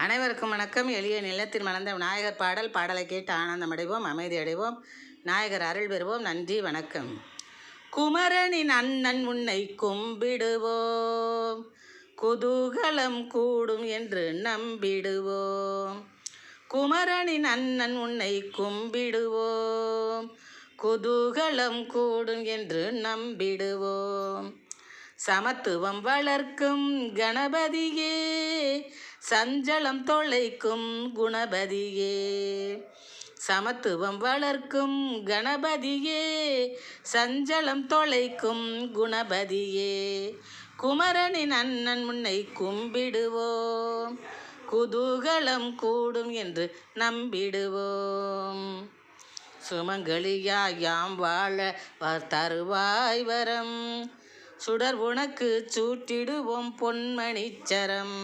அனைவருக்கும் வணக்கம். எளிய நிலத்தில் மலர்ந்த விநாயகர் பாடல் பாடலை கேட்டு ஆனந்தம் அடைவோம் அமைதி அடைவோம் நாயகர் அருள் பெறுவோம். நன்றி வணக்கம். குமரனின் அண்ணன் உன்னை கும்பிடுவோம். குதூகலம் கூடும் என்று நம்பிடுவோம். குமரனின் அண்ணன் உன்னை கும்பிடுவோம். குதூகலம் கூடும் என்று நம்பிடுவோம். சமத்துவம் வளர்க்கும் கணபதியே சஞ்சலம் தொலைக்கும் குணபதியே. சமத்துவம் வளர்க்கும் கணபதியே சஞ்சலம் தொலைக்கும் குணபதியே. குமரனின் அண்ணன் முன்னை கும்பிடுவோம் குதூகலம் கூடும் என்று நம்பிடுவோம். சுமங்கலியாயாம் வாழ தருவாய் வரம் சுடர் உனக்கு சூட்டிடுவோம் பொன்மணிச்சரம்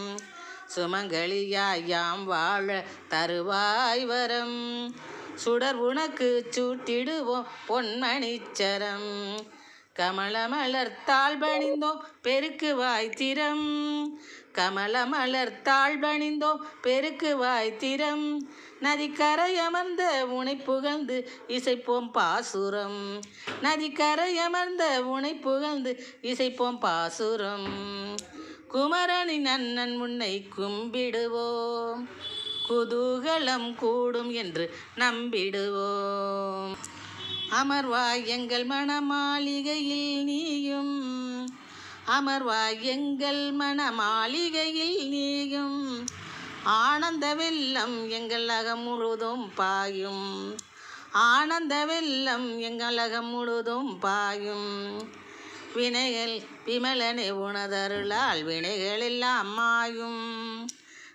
சுமங்கலியாயாம் வாழ தருவாய் வரம். சுடர் உனக்கு சூட்டிடுவோம் பொன்மணிச்சரம் கமலமலர் பணிந்தோம் பெருக்கு வாய்த்திரம். கமலமலர் பணிந்தோம் பெருக்கு வாய்த்திரம். நதிக்கரையமர்ந்த உனை புகழ்ந்து இசைப்போம் பாசுரம். நதிக்கரையமர்ந்த உனை புகழ்ந்து இசைப்போம் பாசுரம். குமரனின் அண்ணன் உன்னை கும்பிடுவோம். குதூகலம் கூடும் என்று நம்பிடுவோம். அமர்வாய் எங்கள் மணமாளிகையில் நீயும். அமர்வாய் எங்கள் மணமாளிகையில் நீயும். ஆனந்த வெள்ளம் எங்கள் அகம் முழுதும் பாயும். ஆனந்த வெள்ளம் எங்கள் அகம் முழுதும் பாயும். வினைகள் விமலனை உணதருளால் வினைகள் எல்லாம் மாயும்.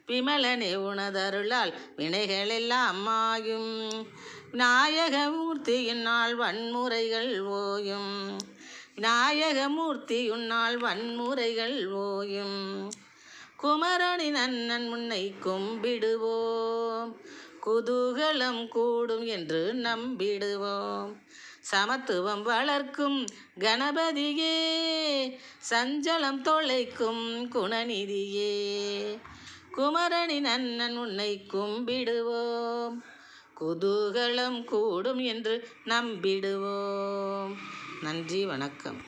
விமலனே உணதருளால் வினைகள் எல்லாம் மாயும் விநாயகமூர்த்தியினால் வன்முறைகள் ஓயும். விநாயகமூர்த்தியுன்னால் வன்முறைகள் ஓயும். குமரனின் அண்ணன் முன்னை கும்பிடுவோம். குதூகலம் கூடும் என்று நம்பிடுவோம். சமத்துவம் வளர்க்கும் கணபதியே. சஞ்சலம் தொலைக்கும் குணநிதியே. குமரனின் அண்ணன் உன்னை கும்பிடுவோம். குதூகலம் கூடும் என்று நம்பிடுவோம். நன்றி வணக்கம்.